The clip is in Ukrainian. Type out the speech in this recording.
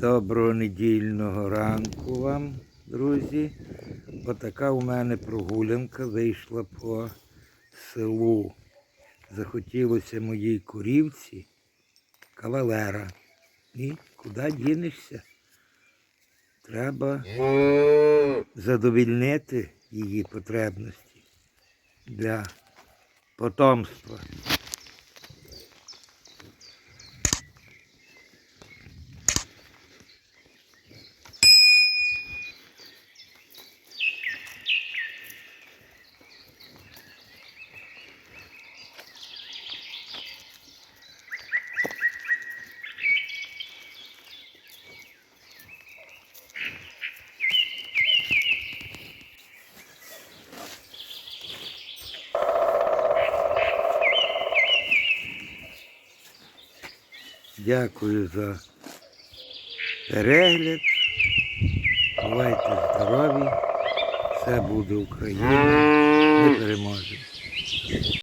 Доброго недільного ранку вам, друзі. Отака у мене прогулянка вийшла по селу. Захотілося моїй курівці кавалера. І куди дінешся? Треба задовільнити її потребності для потомства. Дякую за перегляд. Бувайте здорові. Все буде Україна. Ми переможемо.